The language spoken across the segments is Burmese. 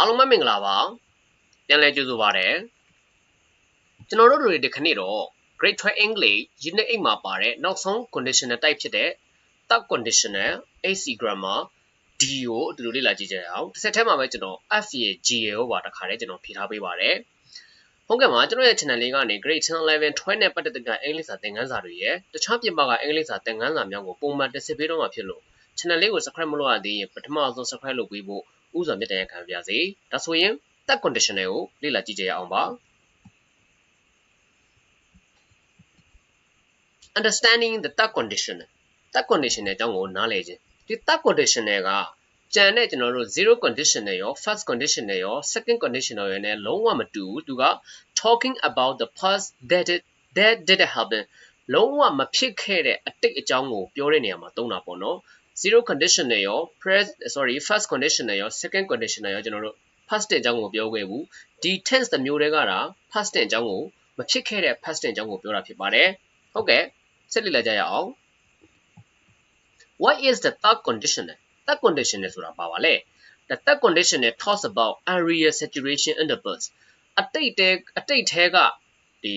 အားလုံးပဲမင်္ဂလာပါပြန်လည်ကြိုဆိုပါရစေကျွန်တော်တို့တွေဒီခဏတော့ Grade 12 English Unit 8မှာပါတဲ့နောက်ဆုံး conditional type ဖြစ်တဲ့ third conditional AC grammar D ကိုအတူတူလေ့လာကြည့်ကြရအောင်တစ်ဆက်တည်းမှာပဲကျွန်တော် F ရဲ့ G ရဲ့ကိုပါတစ်ခါတည်းကျွန်တော်ဖြေထားပေးပါတယ်ဟုတ်ကဲ့ပါကျွန်တော်ရဲ့ channel လေးကနေ grade 10 11 12နဲ့ပတ်သက်တဲ့အင်္ဂလိပ်စာသင်ခန်းစာတွေရဲ့တခြားပြင်ပကအင်္ဂလိပ်စာသင်ခန်းစာများကိုပုံမှန်တင်ဆက်ပေးတော့မှာဖြစ်လို့ channel လေးကို subscribe မလုပ်ရသေးရင်ပထမဆုံး subscribe လုပ်ပေးဖို့ ဥစွာမြတ်တရခံပါစေဒါဆိုရင် that conditional ကိုလေ့လာကြည့်ကြရအောင်ပါ understanding the that conditional that conditional အကြောင်းကိုနားလည်ခြင်းဒီ that conditional ကကြံတဲ့ကျွန်တော်တို့ zero conditional ရော first conditional ရော second conditional ရောနဲ့လုံးဝမတူဘူးသူက talking about the past that it, that did happen လုံးဝမဖြစ်ခဲ့တဲ့အတိတ်အကြောင်းကိုပြောတဲ့နေရာမှာသုံးတာပေါ့နော် zero conditional ရော press sorry first conditional ရော second conditional ရောကျွန်တော်တို့ past tense အကြောင်းကိုပြောခဲ့ဘူးဒီ tense တစ်မျိုးတည်းကတာ past tense အကြောင်းကိုမဖြစ်ခဲ့တဲ့ past tense အကြောင်းကိုပြောတာဖြစ်ပါတယ်ဟုတ်ကဲ့ဆက်လက်ကြရအောင် what is the third conditional third conditional ဆိုတာပါပါလေ the third conditional talks about area saturation in the bus အတိတ်တဲအတိတ်ထဲကဒီ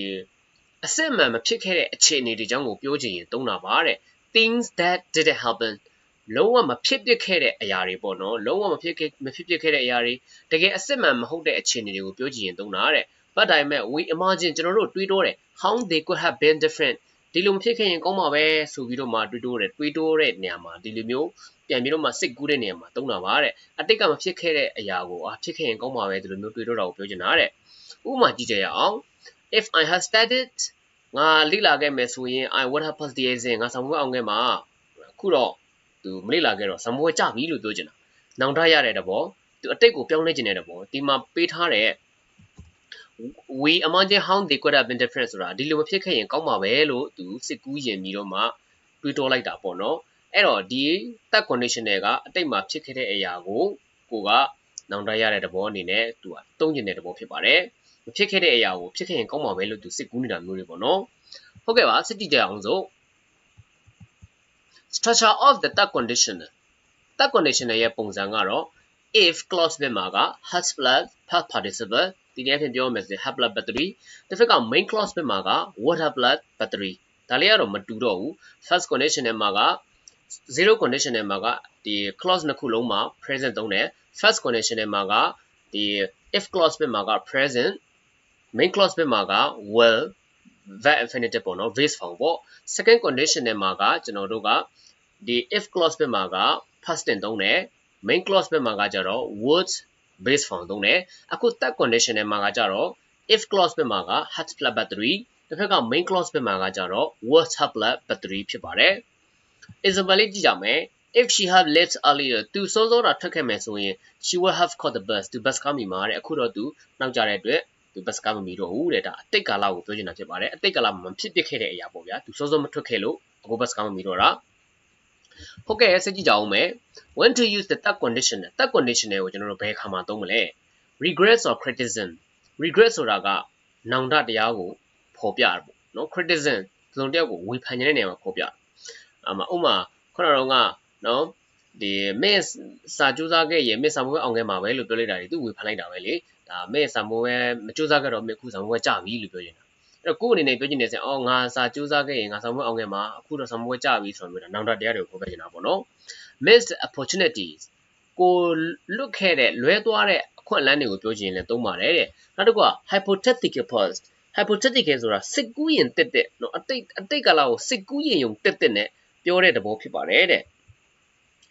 အစစ်အမှန်မဖြစ်ခဲ့တဲ့အခြေအနေတွေအကြောင်းကိုပြောချင်ရင်သုံးတာပါတဲ့ things that didn't happen လုံးဝမဖြစ်ပစ်ခဲ့တဲ့အရာတွေပေါ့နော်လုံးဝမဖြစ်ခဲ့မဖြစ်ပစ်ခဲ့တဲ့အရာတွေတကယ်အစစ်မှန်မဟုတ်တဲ့အခြေအနေတွေကိုပြောချင်ရင်သုံးတာတဲ့ but ဒါပေမဲ့ we imagine ကျွန်တော်တို့တွေးတောတယ် how they could have been different ဒီလိုမဖြစ်ခဲ့ရင်ကောင်းမှာပဲဆိုပြီးတော့မှတွေးတောတယ်တွေးတောတဲ့နေရာမှာဒီလိုမျိုးပြန်ပြီးတော့မှစိတ်ကူးတဲ့နေရာမှာသုံးတာပါတဲ့အတိတ်ကမဖြစ်ခဲ့တဲ့အရာကိုအာဖြစ်ခဲ့ရင်ကောင်းမှာပဲဒီလိုမျိုးတွေးတောတာကိုပြောချင်တာတဲ့ဥပမာကြည့်ကြရအောင် if i had studied ငါလေ့လာခဲ့မယ်ဆိုရင် i would have passed the exam ငါဆောင်ပွဲအောင်ခဲ့မှာအခုတော့ သူမလေ့လာခဲ့တော့ဆောင်ပွဲကြပြီလို့ပြောချင်တာနောင်တရတဲ့တဘောသူအတိတ်ကိုပြောင်းလဲခြင်းတဲ့တဘောဒီမှာပေးထားတဲ့ we imagine how they could have been different ဆိုတာဒီလိုမဖြစ်ခဲ့ရင်ကောင်းမှာပဲလို့သူစစ်ကူးရင်ပြီးတော့မှတွေးတောလိုက်တာပေါ့နော်အဲ့တော့ဒီ that conditional ကအတိတ်မှာဖြစ်ခဲ့တဲ့အရာကိုကိုကနောင်တရတဲ့တဘောအနေနဲ့သူကတုံးကျင်တဲ့တဘောဖြစ်ပါတယ်မဖြစ်ခဲ့တဲ့အရာကိုဖြစ်ခဲ့ရင်ကောင်းမှာပဲလို့သူစစ်ကူးနေတာမျိုးတွေပေါ့နော်ဟုတ်ကဲ့ပါစစ်ကြည့်ကြအောင်စို့ structure of the that conditional that conditional ရဲ့ပုံစံကတော့ if clause ဘက်မှာက has plus past participle ဒီနေ့အဖြစ်ပြောမယ်ဆိုရင် have plus battery တစ်ဖက်က main clause ဘက်မှာက would have plus battery ဒါလေးကတော့မတူတော့ဘူး first conditional မှာက zero conditional မှာကဒီ clause နှစ်ခုလုံးမှာ present သုံးတယ် first conditional မှာကဒီ if clause ဘက်မှာက present main clause ဘက်မှာက will verb infinitive ပေါ့နော် base form ပေါ့ second conditional မှာကကျွန်တော်တို့ကဒီ if clause ဘက်မှာက past tense သုံးတယ် main clause ဘက်မှာကကြတော့ would base form သုံးတယ်အခု third condition နဲ့မှာကကြတော့ if clause ဘက်မှာက had plus battery တစ်ဖက်က main clause ဘက်မှာကကြတော့ would have plus battery ဖြစ်ပါတယ် example လေးကြည့်ကြမယ် if she had left earlier သူစောစောတာထွက်ခဲ့မယ်ဆိုရင် she would have caught the bus သူ bus ကားမိမှာတဲ့အခုတော့သူနောက်ကျတဲ့အတွက် သူ bus ကားမမီတော့ဘူးတဲ့ဒါအတိတ်ကာလကိုပြောချင်တာဖြစ်ပါတယ်အတိတ်ကာလမှာမဖြစ်ပစ်ခဲ့တဲ့အရာပေါ့ဗျာသူစောစောမထွက်ခဲ့လို့အခု bus ကားမမီတော့တာဟုတ်ကဲ့ဆက်ကြည့်ကြအောင်မယ် when to use the third conditional third conditional ကိုကျွန်တော်တို့ဘယ်အခါမှာသုံးမလဲ regrets or criticism regret ဆိုတာကနောင်တတရားကိုဖော်ပြတာပေါ့နော် criticism သုံးတယောက်ကိုဝေဖန်နေတဲ့နေရာမှာဖော်ပြအမှဥမာခုနကတော့ကနော်ဒီ miss စာကြိုးစားခဲ့ရင် miss စာမိုးအောင်ခဲ့မှာပဲလို့ပြောလိုက်တာဒီသူဝေဖန်လိုက်တာပဲလေ ဒါ miss စာမိုးပဲမကြိုးစားခဲ့တော့ miss ခုစာမိုးကကြပြီလို့ပြောနေတာအဲ့တော့ကိုယ့်အနေနဲ့ပြောချင်နေစင်အော်ငါစာကြိုးစားခဲ့ရင်ငါဆောင်မအောင်ခဲ့မှာအခုတော့ဆောင်မွေးကြပြီဆိုတော့နောင်တတရားတွေကိုပြောပြနေတာပေါ့နော် missed opportunities ကိုလွတ်ခဲ့တဲ့လွဲသွားတဲ့အခွင့်အလမ်းတွေကိုပြောချင်ရင်လည်းသုံးပါတယ်တဲ့နောက်တစ်ခုက hypothetical past hypothetical ဆိုတာစစ်ကူးရင်တက်တက်နော်အတိတ်အတိတ်ကာလကိုစစ်ကူးရင်ယုံတက်တက်နဲ့ပြောတဲ့သဘောဖြစ်ပါတယ်တဲ့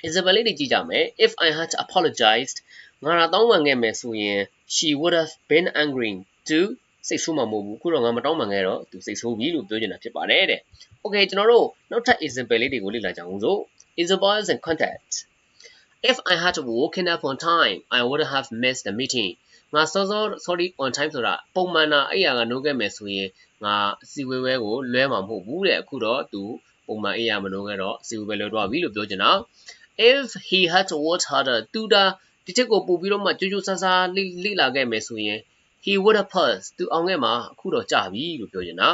example လေးတွေကြည့်ကြမယ် if i had apologized ငါတောင်းပန်ခဲ့မယ်ဆိုရင် she would have been angry to စိတ်ဆိုးမှာမဟုတ်ဘူးခုတော့ငါမတောင်းပန်ခဲ့တော့သူစိတ်ဆိုးပြီလို့ပြောနေတာဖြစ်ပါတယ်တဲ့ Okay ကျွန်တော်တို့နောက်ထပ် example လေးတွေကိုလေ့လာကြအောင်စို့ examples and context if i had woken up on time i would have missed the meeting ငါစောစော sorry on time ဆိုတာပုံမှန်တာအဲ့ရကနိုးခဲ့မယ်ဆိုရင်ငါအစီဝဲဝဲကိုလွဲမှာမဟုတ်ဘူးတဲ့အခုတော့သူပုံမှန်အဲ့ရမနိုးခဲ့တော့အစီဝဲလွဲတော့ပြီလို့ပြောချင်တာ if he had worked harder တူတာ ဒီချက်ကိုပို့ပြီးတော့မှကြိုးကြိုးဆားဆားလေ့လာခဲ့မယ်ဆိုရင် he would have passed သူအောင်ခဲ့မှာအခုတော့ကြာပြီလို့ပြောချင်တာ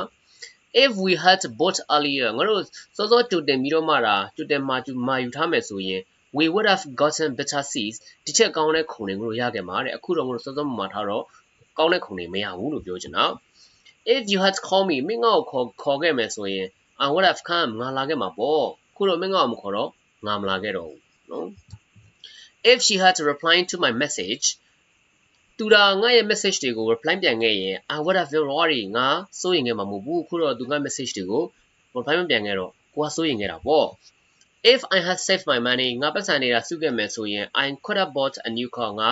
if we had bought earlier ငါတို့စောစောကြိုတင်ပြီးတော့မှတာကြိုတင်မှာကြူမာယူထားမယ်ဆိုရင် we would have gotten better seats ဒီချက်ကောင်းတဲ့ခုံတွေကိုရခဲ့မှာတဲ့အခုတော့ငါတို့စောစောမှာထားတော့ကောင်းတဲ့ခုံတွေမရဘူးလို့ပြောချင်တာ if you had called me မင်းငါ့ကိုခေါ်ခေါ်ခဲ့မယ်ဆိုရင် I would have come ငါလာခဲ့မှာပေါ့ခုတော့မင်းငါ့ကိုမခေါ်တော့ငါမလာခဲ့တော့ဘူးနော် if she had replying to my message သူဒါငါရဲ့ message တွေကို reply ပြန်ခဲ့ရင် I would have been worried ငါစိုးရင်ခဲ့မှာမဟုတ်ဘူးခုတော့သူငါ message တွေကို reply မပြန်ခဲ့တော့ကိုကစိုးရင်ခဲ့တာပေါ့ if i had saved my money ငါပတ်စံနေတာစုခဲ့မယ်ဆိုရင် i could have bought a new car ငါ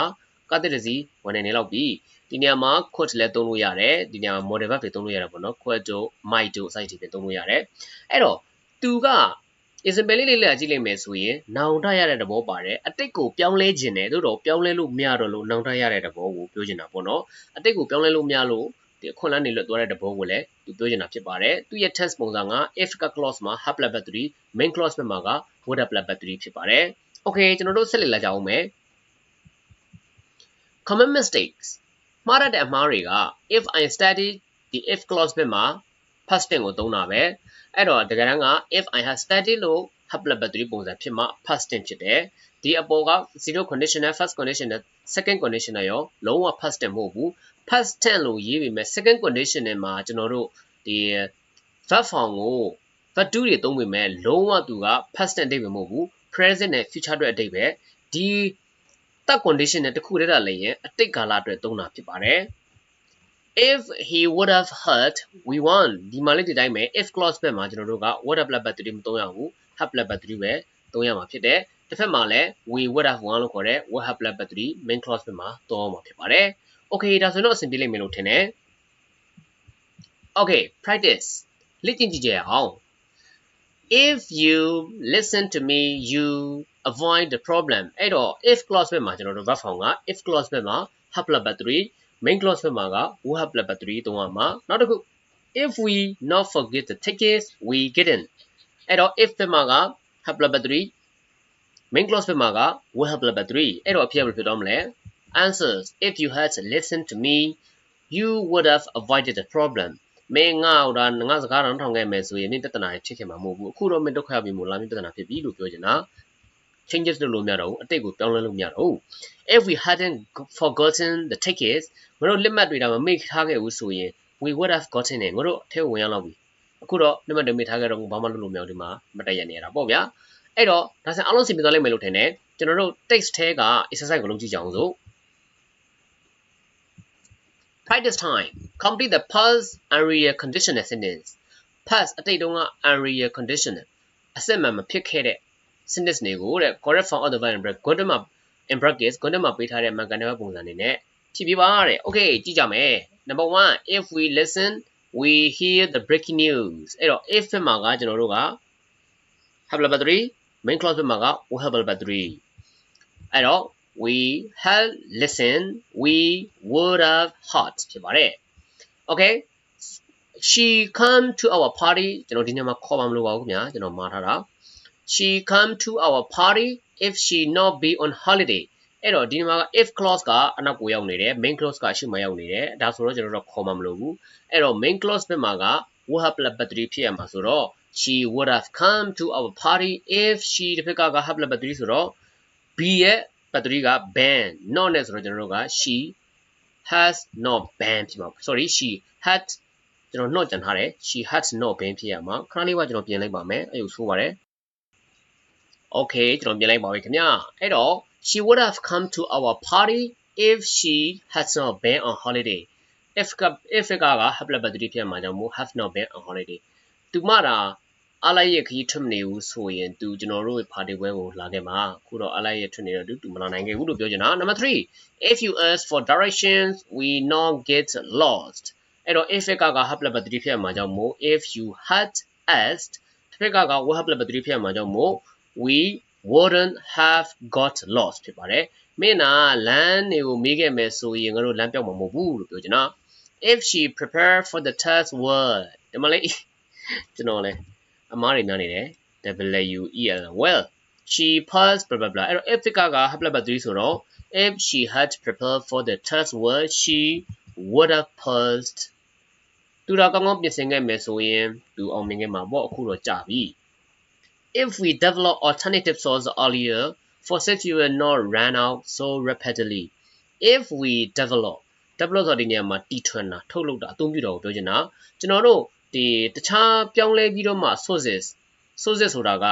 ကားတစ်စီဝန်နေနေလောက်ပြီဒီနေရာမှာ could လည်းသုံးလို့ရတယ်ဒီနေရာမှာ model verb တွေသုံးလို့ရတယ်ပေါ့နော် could တို့ might တို့ site တွေသုံးလို့ရတယ်အဲ့တော့သူက example လေးလေးလာကြည့်လိုက်မယ်ဆိုရင်နောင်တရတဲ့သဘောပါတယ်အတိတ်ကိုပြောင်းလဲခြင်းနဲ့သို့တော့ပြောင်းလဲလို့မရတော့လို့နောင်တရတဲ့သဘောကိုပြောချင်တာပေါ့နော်အတိတ်ကိုပြောင်းလဲလို့မရလို့ဒီအခွင့်အလမ်းတွေလွတ်သွားတဲ့သဘောကိုလည်းသူပြောချင်တာဖြစ်ပါတယ်သူရဲ့ tense ပုံစံက if က clause မှာ have plus 3 main clause မှာက would have plus 3ဖြစ်ပါတယ် okay ကျွန်တော်တို့ဆက်လက်လာကြအောင်မယ် common mistakes မှားရတဲ့အမှားတွေက if i study ဒီ if clause ဘက်မှာ past tense ကိုသုံးတာပဲ အဲ့တော့တကယ်တမ်းက if i have studied လို့ have plus 3ပုံစံဖြစ်မှ past tense ဖြစ်တယ်ဒီအပေါ်က0 conditional first conditional second conditional ရောလုံးဝ past tense မဟုတ်ဘူး past tense လို့ရေးပေမဲ့ second condition နဲ့မှာကျွန်တော်တို့ဒီ verb form ကို verb to တွေသုံးပေမဲ့လုံးဝသူက past tense အဓိပ္ပာယ်မဟုတ်ဘူး present နဲ့ future အတွက်အဓိပ္ပာယ်ဒီ that condition နဲ့တခုတည်းတာလည်းရင်အတိတ်ကာလအတွက်သုံးတာဖြစ်ပါတယ် if he would have heard we won ဒီမှာလေးဒီတိုင်းပဲ if clause ဘက်မှာကျွန်တော်တို့က would have လက်ပတ်3မသုံးရဘူး have လက်ပတ်3ပဲသုံးရမှာဖြစ်တယ်တစ်ဖက်မှာလည်း we would have won လို့ခေါ်တဲ့ would have လက်ပတ်3 main clause ဘက်မှာသုံးရမှာဖြစ်ပါတယ် okay ဒါဆိုတော့အဆင်ပြေလိမ့်မယ်လို့ထင်တယ် okay practice လေ့ကျင့်ကြည့်ကြရအောင် if you listen to me you avoid the problem အဲ့တော့ if clause ဘက်မှာကျွန်တော်တို့ verb form က if clause ဘက်မှာ have လက်ပတ် 3 main clause ဘက်မှာက would have လက်ပတ်3သုံးရမှာနောက်တစ်ခု if we not forget the tickets we didn't အဲ့တော့ if ဘက်မှာက have လက်ပတ်3 main clause ဘက်မှာက would have လက်ပတ်3အဲ့တော့အဖြစ်ဘယ်လိုဖြစ်တော့မလဲ answers if you had listened to me you would have avoided the problem မင်းငါ့ဒါငါစကားတော့ထောင်ခဲ့မယ်ဆိုရင်မင်းပြဿနာဖြစ်ခဲ့မှာမဟုတ်ဘူးအခုတော့မင်းဒုက္ခရောက်ပြီမို့လားမင်းပြဿနာဖြစ်ပြီလို့ပြောချင်တာ changes လုပ်လို့မရတော့ဘူးအတိတ်ကိုပြောင်းလဲလို့မရတော့ဘူး if we hadn't forgotten the tickets ငါတို့လက်မှတ်တွေဒါမှမေ့ထားခဲ့ဘူးဆိုရင် we would have gotten it ငါတို့အထက်ဝင်ရောက်လောက်ပြီအခုတော့လက်မှတ်တွေမေ့ထားခဲ့တော့ဘာမှလုပ်လို့မရဘူးဒီမှာမတက်ရနေရတာပေါ့ဗျာအဲ့တော့ဒါဆိုအားလုံးစီပြသွားလိုက်မယ်လို့ထင်တယ်ကျွန်တော်တို့ text ထဲက exercise ကိုလုပ်ကြည့်ကြအောင်စို့ practice time complete the past area conditional sentence past အတိတ်တုန်းက area conditional အစစ်မှန်မဖြစ်ခဲ့တဲ့ sentence တွေကိုတဲ့ correct form of the verb in bracket ဂွန်းတမှာ in brackets ဂွန်းတမှာပေးထားတဲ့ man ကန်တဲ့ပုံစံနေနဲ့ဖြည့်ပြပါတဲ့ okay ကြည့်ကြမယ် number 1 if we listen we hear the breaking news အဲ့တော့ if ဘက်မှာကကျွန်တော်တို့က have level 3 main clause ဘက်မှာက we have level 3အဲ့တော့ we have listened we would have heard ဖြစ်ပါတယ် okay she come to our party ကျွန်တော်ဒီနေ့မှာခေါ်ပါမလို့ပါဘူးခင်ဗျာကျွန်တော်မှားထားတာ she come to our party if she not be on holiday အဲ့တော့ဒီမှာက if clause ကအနောက်ကိုရောက်နေတယ် main clause ကရှေ့မှာရောက်နေတယ်ဒါဆိုတော့ကျွန်တော်တို့ခေါ်မှာမလို့ဘူးအဲ့တော့ main clause ဘက်မှာက would have လက်ပတ်3ဖြစ်ရမှာဆိုတော့ she would have come to our party if she တစ်ဖက်ကက have လက်ပတ်3ဆိုတော့ b ရဲ့ပတ်3က ban not နဲ့ဆိုတော့ကျွန်တော်တို့က she has not been ဖြစ်မှာ sorry she had ကျွန်တော် not ကြံထားတယ် she had not been ဖြစ်ရမှာခဏလေးကကျွန်တော်ပြင်လိုက်ပါမယ်အဲ့လိုဆိုပါတယ် okay ကျွန်တော်ပြင်လိုက်ပါပြီခင်ဗျအဲ့တော့ she would have come to our party if she had not been on holiday if က if ကက have လက်ပတ်3ဖြစ်မှာကြောင့်မို့ have not been on holiday သူမတာအလိုက်ရဲ့ခကြီးထွက်မနေဘူးဆိုရင်သူကျွန်တော်တို့ပါတီပွဲကိုလာခဲ့မှာခုတော့အလိုက်ရဲ့ထွက်နေတော့သူသူမလာနိုင်ခဲ့ဘူးလို့ပြောချင်တာ number 3 if you ask for directions we not get lost အဲ့တော့ if ကက have လက်ပတ်3ဖြစ်မှာကြောင့်မို့ if you had asked တစ်ဖက်ကက would have လက်ပတ်3ဖြစ်မှာကြောင့်မို့ we wouldn't have got lost ဖြစ်ပါတယ်မင်းနာလမ်းတွေကိုမေးခဲ့မယ်ဆိုရင်ငါတို့လမ်းပြောက်မှာမဟုတ်ဘူးလို့ပြောချင်တာ if she prepared for the test word ဒီမှာလေကျွန်တော်လေအမားတွေများနေတယ် W E L well she passed blah blah blah အဲ့တော့ if ကက have လက်ပတ်3ဆိုတော့ if she had prepared for the test word she would have passed သူတော့ကောင်းကောင်းပြင်ဆင်ခဲ့မယ်ဆိုရင်သူအောင်မြင်ခဲ့မှာပေါ့အခုတော့ကြာပြီ if we develop alternative sources earlier fossil fuel not run out so rapidly if we develop develop ဆိုတဲ့နေရာမှာတီထွင်တာထုတ်လုပ်တာအသုံးပြုတာကိုပြောချင်တာကျွန်တော်တို့ဒီတခြားပြောင်းလဲပြီးတော့မှ sources sources ဆိုတာက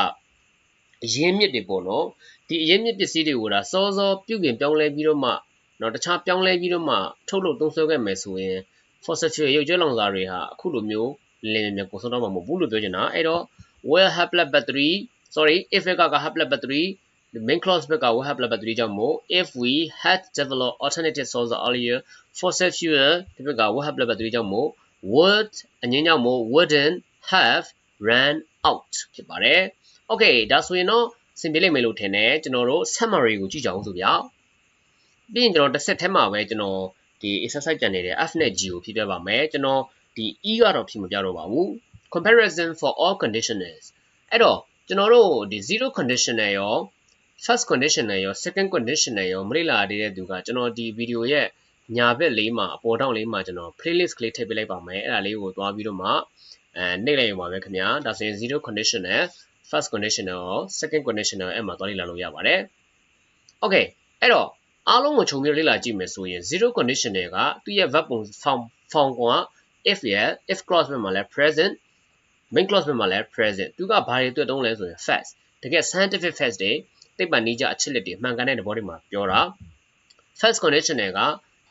အရင်းမြစ်တွေပေါ့နော်ဒီအရင်းမြစ်ပစ္စည်းတွေကိုဒါစောစောပြုပြင်ပြောင်းလဲပြီးတော့မှနော်တခြားပြောင်းလဲပြီးတော့မှထုတ်လုပ်သုံးစွဲခဲ့မယ်ဆိုရင် fossil fuel ရုပ်ကျွဲလောင်စာတွေဟာအခုလိုမျိုးလင်းမြန်ကိုဆုံးတော့မှာမဟုတ်ဘူးလို့ပြောချင်တာအဲ့တော့ will haplet battery sorry if ကက haplet battery the main clause ဘက်က will haplet battery ကြောင့်မို့ if we had developed alternative sources earlier fossil fuel ဒီဘက်က will haplet battery ကြောင့်မို့ would အငင်းကြောင့်မို့ wouldn't have ran out ဖြစ်ပါတယ် okay ဒါဆိုရင်တော့စင်ပြေလိမ့်မယ်လို့ထင်တယ်ကျွန်တော်တို့ summary ကိုကြည့်ကြအောင်ဆိုဗျာပြီးရင်ကျွန်တော်တစ်ဆက်ထဲမှာပဲကျွန်တော်ဒီ exercise ကြံနေတဲ့ F နဲ့ G ကိုဖြည့်ပြပါမယ်ကျွန်တော်ဒီ E ကတော့ဖြည့်မပြတော့ပါဘူး comparison for all conditionals အဲ့တော့ကျွန်တော်တို့ဒီ0 conditional ရော first conditional ရော second conditional ရောမလေ့လာသေးတဲ့သူကကျွန်တော်ဒီဗီဒီယိုရဲ့ညာဘက်လေးမှာအပေါ်ထောင့်လေးမှာကျွန်တော် playlist ကလေးထည့်ပေးလိုက်ပါမယ်အဲ့ဒါလေးကိုသွားပြီးတော့မှအဲနှိပ်လိုက်ရပါမယ်ခင်ဗျာဒါဆိုရင်0 conditional first conditional ရော second conditional အဲ့မှာသွားလေ့လာလို့ရပါတယ် okay အဲ့တော့အားလုံးကိုခြုံပြီးလေ့လာကြည့်မယ်ဆိုရင်0 conditional ကသူ့ရဲ့ verb ပုံ form form က if ရဲ့ if clause ဘက်မှာလဲ present main clause ဘက်မှာလဲ present သူကဘာတွေတွေ့တုံးလဲဆိုရင် facts တကယ် scientific facts တွေသိပ္ပံနည်းကျအချက်လက်တွေမှန်ကန်တဲ့သဘောတွေမှာပြောတာ first conditional က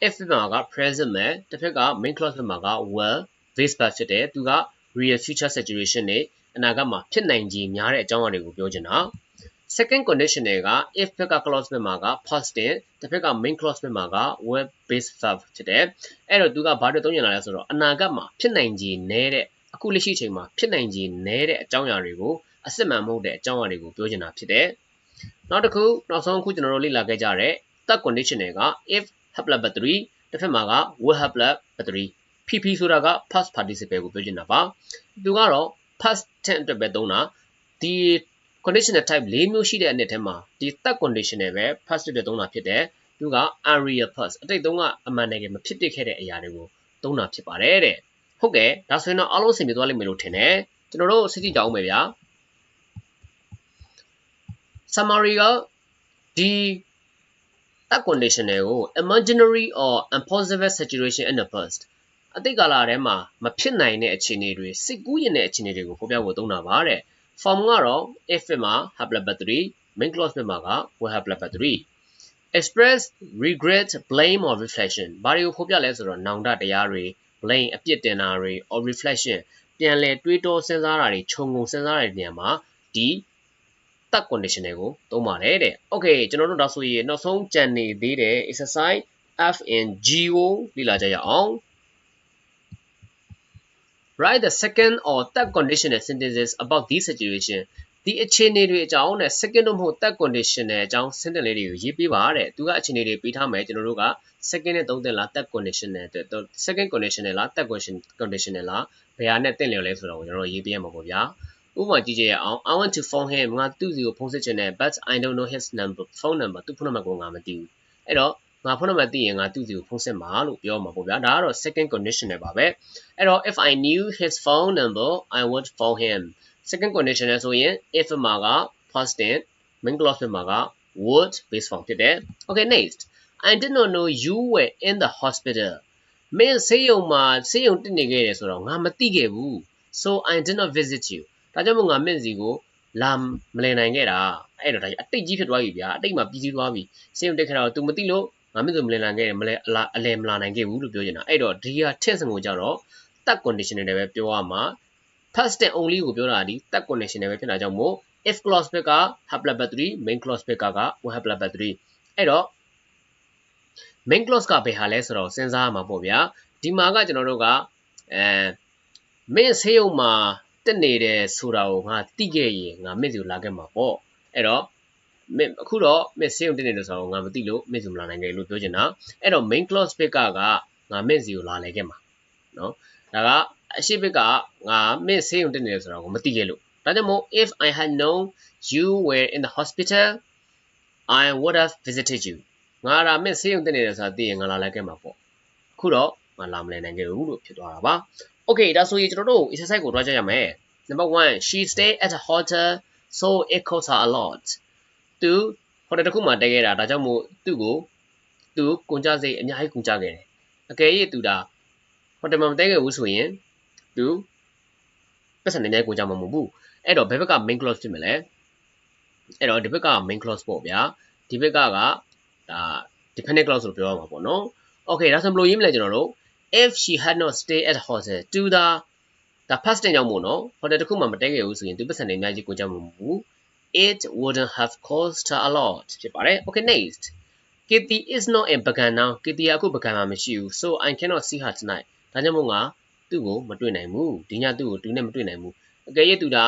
if ဘက်မှာက present ပဲတစ်ဖက်က main clause ဘက်မှာက will base verb ဖြစ်တယ်သူက real future situation တွေအနာဂတ်မှာဖြစ်နိုင်ခြေများတဲ့အကြောင်းအရာတွေကိုပြောချင်တာ second conditional က if ဘက်က clause ဘက်မှာက positive တစ်ဖက်က main clause ဘက်မှာက will base verb ဖြစ်တယ်အဲ့တော့သူကဘာတွေသုံးရလာလဲဆိုတော့အနာဂတ်မှာဖြစ်နိုင်ခြေနည်းတဲ့ အခုလက်ရှိချိန်မှာဖြစ်နိုင်ခြေနည်းတဲ့အကြောင်းအရာတွေကိုအစစ်မှန်မဟုတ်တဲ့အကြောင်းအရာတွေကိုပြောချင်တာဖြစ်တယ်နောက်တစ်ခုနောက်ဆုံးအခုကျွန်တော်တို့လေ့လာခဲ့ကြတဲ့ third conditional က if have plus battery တစ်ဖက်မှာက will have plus battery PP ဆိုတာက past participle ကိုပြောချင်တာပါသူကတော့ past tense အတွက်ပဲသုံးတာဒီ conditional type ၄မျိုးရှိတဲ့အနှစ်ထဲမှာဒီ third conditional ပဲ past အတွက်သုံးတာဖြစ်တယ်သူက area past အတိတ်တုန်းကအမှန်တကယ်မဖြစ်ဖြစ်ခဲ့တဲ့အရာတွေကိုသုံးတာဖြစ်ပါတယ်တဲ့ ဟုတ်ကဲ့ဒါဆိုရင်တော့အားလုံးအဆင်ပြေသွားလိမ့်မယ်လို့ထင်တယ်ကျွန်တော်တို့စစ်ကြည့်ကြအောင်မယ်ဗျာ summary ကဒီ that conditional ကို imaginary or impossible situation in the past အတိတ်ကာလထဲမှာမဖြစ်နိုင်တဲ့အခြေအနေတွေစိတ်ကူးရင်တဲ့အခြေအနေတွေကိုဖော်ပြဖို့သုံးတာပါတဲ့ form ကတော့ if မှာ have plus battery main clause မှာက will have plus battery express regret blame or reflection ဘာတွေကိုဖော်ပြလဲဆိုတော့နောင်တတရားတွေ blame အပြစ်တင်တာတွေ or reflection ပြန်လည်တွေးတောစဉ်းစားတာတွေခြုံငုံစဉ်းစားတဲ့နေရာမှာဒီ that conditional ကိုသုံးပါတယ်တဲ့ okay ကျွန်တော်တို့ဒါဆိုရင်နောက်ဆုံးကြံနေသေးတဲ့ exercise F in G ကိုလေ့လာကြရအောင် write the second or third conditional sentences about this situation ဒီအခြေအနေတွေအကြောင်းနဲ့ second တို့မဟုတ် third conditional အကြောင်း sentence လေးတွေကိုရေးပေးပါတဲ့သူကအခြေအနေတွေပေးထားမယ်ကျွန်တော်တို့က second နဲ့သုံးသင့်လား third conditional အတွက် second conditional လား third conditional လားဘယ်ဟာနဲ့တင့်လျော်လဲဆိုတော့ကျွန်တော်ရေးပေးရမှာပေါ့ဗျာဥပမာကြည့်ကြရအောင် I want to phone him ငါသူ့စီကိုဖုန်းဆက်ချင်တယ် but I don't know his number phone number သူ့ဖုန်းနံပါတ်ကိုငါမသိဘူးအဲ့တော့ငါဖုန်းနံပါတ်သိရင်ငါသူ့စီကိုဖုန်းဆက်မှာလို့ပြောမှာပေါ့ဗျာဒါကတော့ second conditional ပါပဲအဲ့တော့ if I knew his phone number I would phone him second conditional ဆိုရင် if မှာက past tense main clause မှာက would base form ဖြစ်တယ် okay next I did not know you were in the hospital မင်းဆေးရုံမှာဆေးရုံတက်နေခဲ့တယ်ဆိုတော့ငါမသိခဲ့ဘူး so I did not visit you ဒါကြောင့်မို့ငါမင်းစီကိုလာမလည်နိုင်ခဲ့တာအဲ့တော့ဒါအတိတ်ကြီးဖြစ်သွားပြီဗျာအတိတ်မှာပြီးစီးသွားပြီဆေးရုံတက်ခဲ့တာကို तू မသိလို့ငါမင်းဆိုမလည်နိုင်ခဲ့တယ်မလဲအလားအလဲမလာနိုင်ခဲ့ဘူးလို့ပြောချင်တာအဲ့တော့ဒီဟာ tense ကိုကြတော့ that condition တွေပဲပြောရမှာ past tense only ကိုပြောတာဒီ that condition တွေပဲဖြစ်တာကြောင့်မို့ if clause ဘက်က have plus battery main clause ဘက်ကက will have plus battery အဲ့တော့ main clause ကဘယ်ဟာလဲဆိုတော့စဉ်းစားရမှာပေါ့ဗျာဒီမှာကကျွန်တော်တို့ကအဲမင်းဆေးရုံမှာတက်နေတယ်ဆိုတာကိုငါသိခဲ့ရင်ငါမင်းစီကိုလာခဲ့မှာပေါ့အဲ့တော့မင်းအခုတော့မင်းဆေးရုံတက်နေတယ်ဆိုတော့ငါမသိလို့မင်းစီမလာနိုင်ခဲ့လို့ပြောချင်တာအဲ့တော့ main clause ဘက်ကကငါမင်းစီကိုလာလဲခဲ့မှာနော်ဒါက အရှိဘက်ကငါမင်းဆေးရုံတက်နေတယ်ဆိုတော့ကိုမသိခဲ့လို့ဒါကြောင့်မို့ if i had known you were in the hospital i would have visited you ငါရာမင်းဆေးရုံတက်နေတယ်ဆိုတာသိရင်ငါလာလိုက်ခဲ့မှာပေါ့အခုတော့ငါလာမလဲနိုင်ခဲ့ဘူးလို့ဖြစ်သွားတာပါ okay ဒါဆိုရင်ကျွန်တော်တို့ exercise ကိုတွားကြရမယ် number 1 she stay at a hotel so it costs her a lot 2ဟိုတယ်တစ်ခုမှတက်ခဲ့တာဒါကြောင့်မို့သူ့ကိုသူကုန်ကြစိတ်အများကြီးကုန်ကြခဲ့တယ်အကယ်၍သူဒါဟိုတယ်မှာမတက်ခဲ့ဘူးဆိုရင် သူပတ်စံနေနေကုန်ကြမှာမဟုတ်ဘူးအဲ့တော့ဘယ်ဘက်က main clause ဖြစ်မလဲအဲ့တော့ဒီဘက်က main clause ပေါ့ဗျာဒီဘက်ကကဒါ dependent clause လို့ပြောရမှာပေါ့နော် okay ဒါဆိုဘယ်လိုရေးမလဲကျွန်တော်တို့ if she had not stayed at hotel to the ဒါ past tense ကြောင့်မို့နော် hotel တစ်ခုမှမတက်ခဲ့ဘူးဆိုရင်သူပတ်စံနေအများကြီးကိုကြမှာမဟုတ်ဘူး it wouldn't have cost her a lot ဖြစ်ပါတယ် okay next Kitty is not in Bagan now Kitty အခု Bagan မှာမရှိဘူး so I cannot see her tonight ဒါကြောင့်မို့ငါ သူ့ကိုမတွေ့နိုင်ဘူးဒီညသူ့ကိုသူနဲ့မတွေ့နိုင်ဘူးအကယ်၍သူဒါ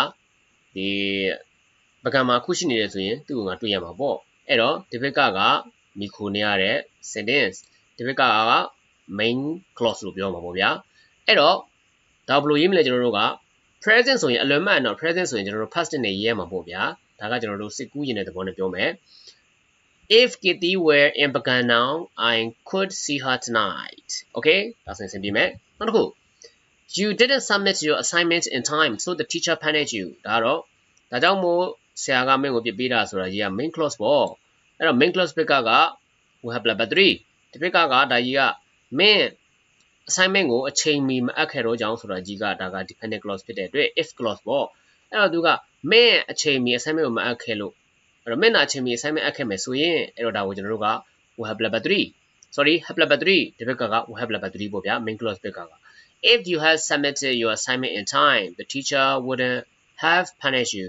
ဒီပကံမှာခုရှိနေတယ်ဆိုရင်သူ့ကိုငါတွေ့ရမှာပေါ့အဲ့တော့ဒီဘက်ကကမိခိုနေရတဲ့ sentence ဒီဘက်ကက main clause လို့ပြောမှာပေါ့ဗျာအဲ့တော့ဒါဘယ်လိုရေးမလဲကျွန်တော်တို့က present ဆိုရင်အလွန်မှန်တော့ present ဆိုရင်ကျွန်တော်တို့ past tense နဲ့ရေးရမှာပေါ့ဗျာဒါကကျွန်တော်တို့စစ်ကူးရင်တဲ့သဘောနဲ့ပြောမယ် If Kitty were in Bagan now I could see her tonight okay ဒါဆိုရင်ဆင်ပြေမယ်နောက်တစ်ခု you didn't submit your assignment in time so the teacher punished you ဒါတော့ဒါကြောင့်မို့ဆရာကမင်းကိုပြစ်ပေးတာဆိုတာကြီးက main clause ပေါ့အဲ့တော့ main clause ဘက်ကက we have level 3ဒီဘက်ကကဒါကြီးကမင်း assignment ကိုအချိန်မီမအပ်ခဲ့တော့ကြောင်းဆိုတာကြီးကဒါက dependent clause ဖြစ်တဲ့အတွက် if clause ပေါ့အဲ့တော့သူကမင်းအချိန်မီ assignment ကိုမအပ်ခဲ့လို့အဲ့တော့မင်းနာအချိန်မီ assignment အပ်ခဲ့မယ်ဆိုရင်အဲ့တော့ဒါကိုကျွန်တော်တို့က we have level 3 sorry have level 3ဒီဘက်ကက we have level 3ပေါ့ဗျာ main clause ဘက်ကက if you had submitted your assignment in time the teacher wouldn't have punished you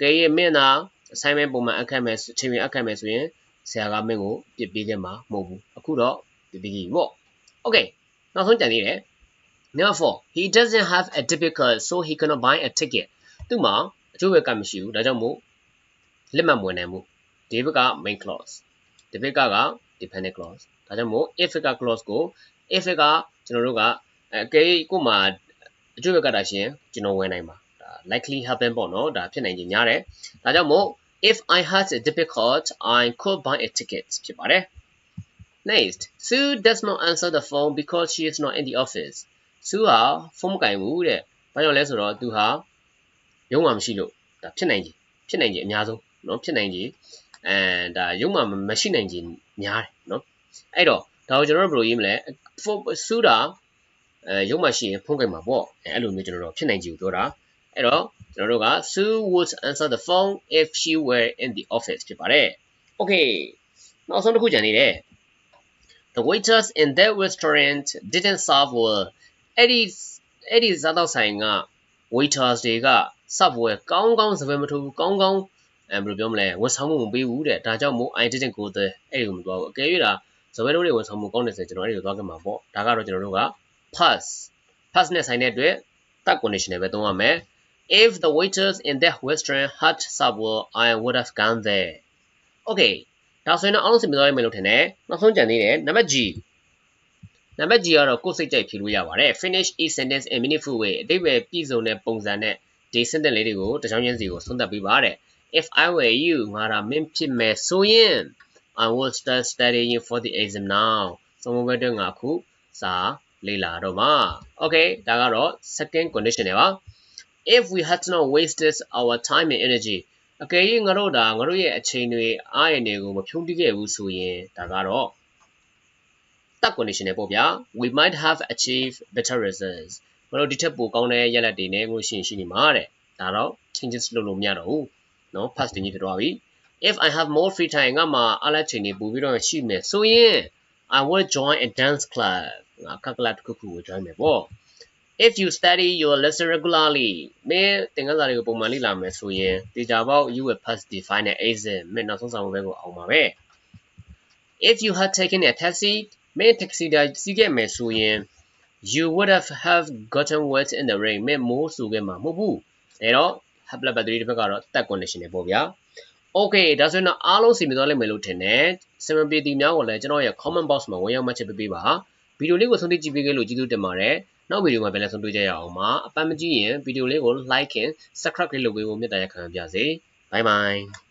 ကဲရဲ့မင်းနာ assignment ပုံမှန်အခက်မယ်အချိန်မီအခက်မယ်ဆိုရင်ဆရာကမင်းကိုပြစ်ပေးခဲ့မှာမဟုတ်ဘူးအခုတော့ပြစ်ပေးကြီးပေါ့ okay နောက်ဆုံးကြံသေးတယ် number 4 he doesn't have a debit card so he cannot buy a ticket သူ့မှာအကျိုးပဲကမရှိဘူးဒါကြောင့်မို့လက်မှတ်မဝင်နိုင်ဘူးဒီဘက်က main clause ဒီဘက်ကက dependent clause ဒါကြောင့်မို့ if က clause ကို if ကကျွန်တော်တို့က အကယ်ကိုမှအကျိုးပဲကတာရှင်ကျွန်တော်ဝင်နိုင်ပါဒါ likely happen ပေါ့နော်ဒါဖြစ်နိုင်ခြင်းများတယ်ဒါကြောင့်မို့ if i had a debit card i could buy a ticket ဖြစ်ပါတယ် next sue does not answer the phone because she is not in the office sue ဟာဖုန်းမကင်ဘူးတဲ့ဘာကြောင့်လဲဆိုတော့သူဟာရုံးမှာမရှိလို့ဒါဖြစ်နိုင်ခြင်းဖြစ်နိုင်ခြင်းအများဆုံးเนาะဖြစ်နိုင်ခြင်းအဲဒါရုံးမှာမရှိနိုင်ခြင်းများတယ်เนาะအဲ့တော့ဒါကိုကျွန်တော်တို့ဘယ်လိုရေးမလဲ sue တာ အဲရုံးမှာရှိရင်ဖုန်းကင်မှာပေါ့အဲအဲ့လိုမျိုးကျွန်တော်တို့ဖြစ်နိုင်ခြင်းကိုပြောတာအဲ့တော့ကျွန်တော်တို့က Sue would answer the phone if she were in the office ဖြစ်ပါတယ် Okay နောက်ဆုံးတစ်ခုကြံနေတယ် The waiters in that restaurant didn't serve well အဲ့ဒီအဲ့ဒီစားတော့ဆိုင်က waiters တွေက serve well ကောင်းကောင်းစပယ်မထိုးဘူးကောင်းကောင်းအဲဘယ်လိုပြောမလဲဝန်ဆောင်မှုမပေးဘူးတဲ့ဒါကြောင့်မို့ I didn't go there အဲ့ဒီကိုမသွားဘူးအကယ်၍ဒါစပယ်တို့တွေဝန်ဆောင်မှုကောင်းနေစေကျွန်တော်အဲ့ဒီကိုသွားခဲ့မှာပေါ့ဒါကတော့ကျွန်တော်တို့က pass pass နဲ့ဆိုင်တဲ့အတွက် that condition နဲ့ပဲသုံးရမယ် if the waiters in that restaurant had served well I would have gone there okay ဒါဆိုရင်တော့အောင်းစင်ပြသွားရမယ်လို့ထင်တယ်နောက်ဆုံးကြံသေးတယ်နံပါတ် G နံပါတ် G ကတော့ကိုယ်စိတ်ကြိုက်ဖြေလို့ရပါတယ် finish each sentence in meaningful way အတိတ်ပဲပြည်စုံတဲ့ပုံစံနဲ့ဒီ sentence လေးတွေကိုတစ်ချောင်းချင်းစီကိုသုံးသပ်ပေးပါတဲ့ if I were you ငါဒါမင်းဖြစ်မယ်ဆိုရင် I would start studying for the exam now သုံးဘက်တော့ငါခုစာ လေ့လာတော့မှာ okay ဒါကတော့ second condition တွေပါ if we had not wasted our time and energy အကယ်၍ငါတို့ဒါငါတို့ရဲ့အချိန်တွေအားရနေကိုမဖြုံးတိခဲ့ဘူးဆိုရင်ဒါကတော့ that condition နဲ့ပေါ့ဗျာ we might have achieved better results ငါတို့ဒီထက်ပိုကောင်းတဲ့ရလဒ်တွေနဲ့ကိုရှင်ရှိနေမှာတဲ့ဒါတော့ changes လုပ်လို့မရတော့ဘူးเนาะ past တင်ကြီးဖြစ်သွားပြီ if i have more free time ငါမှာအားလက်ချိန်တွေပို့ပြီးတော့ရှိမယ်ဆိုရင် i will join a dance club ငါကကလပ်တစ်ခုခုကို join မယ်ပေါ့ if you study your lesson regularly မင်းသင်ခန်းစာတွေကိုပုံမှန်လေ့လာမယ်ဆိုရင်တေချာပေါက် you will pass the final exam မင်းနောက်ဆုံးစာမေးပွဲကိုအောင်ပါပဲ if you had taken a taxi မင်း taxi တာစီးခဲ့မယ်ဆိုရင် you would have have gotten wet in the rain မင်းမိုးဆူခဲ့မှာမဟုတ်ဘူးအဲတော့ have level 3တစ်ဖက်ကတော့ that condition တွေပေါ့ဗျာ okay ဒါဆိုရင်တော့အားလုံးစီမံသွားလိမ့်မယ်လို့ထင်တယ်စမပြေတီများကိုလည်းကျွန်တော်ရဲ့ comment box မှာဝင်ရောက်မှတ်ချက်ပေးပေးပါဗီ ဒီယိုလေးကိုဆုံးဖြတ်ကြည့်ပေးခဲ့လို့ကျေးဇူးတင်ပါတယ်နောက်ဗီဒီယိုမှာပြန်လည်ဆုံတွေ့ကြရအောင်ပါအပန်းမကြည့်ရင်ဗီဒီယိုလေးကို like and subscribe လုပ်ပေးဖို့မေတ္တာရက်ခံပါရစေ bye bye